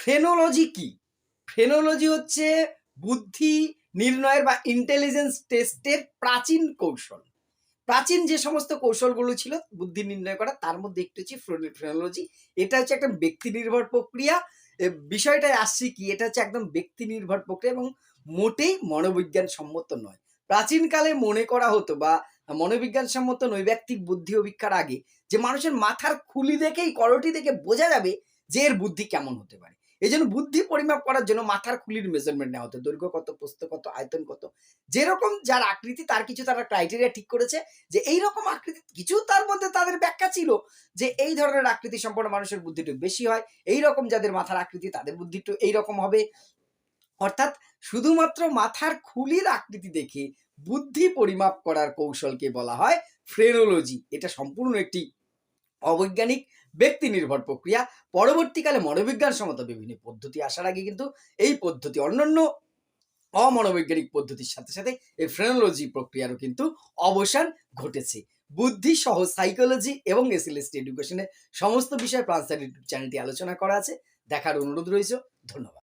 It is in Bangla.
ফ্রেনোলজি কি? ফ্রেনোলজি হচ্ছে বুদ্ধি, নির্ণয়ের বা ইন্টেলিজেন্স টেস্টের প্রাচীন কৌশল। প্রাচীন যে সমস্ত কৌশলগুলো ছিল, বুদ্ধি নির্ণয় করা, তার মধ্যে একটি হচ্ছে ফ্রেনোলজি। এটা হচ্ছে একটা ব্যক্তি নির্ভর প্রক্রিয়া। এ, বিষয়টায় আসছি কি, এটা হচ্ছে একদম ব্যক্তি নির্ভর প্রক্রিয়া এবং মোটেই মনোবিজ্ঞান সম্মত নয়। প্রাচীনকালে মনে করা হতো বা মনোবিজ্ঞান সম্মত নৈব্যক্তিক বুদ্ধি অভিক্ষার আগে যে মানুষের মাথার খুলি দেখেই, করটি দেখে বোঝা যাবে যে এর বুদ্ধি কেমন হতে পারে। এই জন্য বুদ্ধি পরিমাপ করার জন্য মাথার খুলির মেজারমেন্ট নেওয়া হতো। দৈর্ঘ্য কত, প্রস্থ কত, আয়তন কত। যেরকম যার আকৃতি, তার কিছু তারা ক্রাইটেরিয়া ঠিক করেছে যে এই রকম আকৃতি, কিছু তার মধ্যে তাদের ব্যাখ্যা ছিল যে এই ধরনের আকৃতি সম্পন্ন মানুষের বুদ্ধি একটু বেশি হয় এই রকম যাদের মাথার আকৃতি, তাদের বুদ্ধি একটু এইরকম হবে। অর্থাৎ শুধুমাত্র মাথার খুলির আকৃতি দেখে বুদ্ধি পরিমাপ করার কৌশলকে বলা হয় ফ্রেনোলজি এটা সম্পূর্ণ একটি অবৈজ্ঞানিক ব্যক্তি নির্ভর প্রক্রিয়া, পরবর্তীকালে মনোবিজ্ঞান সমত বিভিন্ন পদ্ধতি আসার আগে কিন্তু এই পদ্ধতি অন্যান্য অমনোবৈজ্ঞানিক পদ্ধতির সাথে সাথে এই ফ্রেনোলজি প্রক্রিয়ারও কিন্তু অবসান ঘটেছে। বুদ্ধি সহ সাইকোলজি এবং এসিলিস্ট এডুকেশনের সমস্ত বিষয়ে প্রাণ ইউটিউব চ্যানেলটি আলোচনা করা আছে। দেখার অনুরোধ রয়েছে ধন্যবাদ।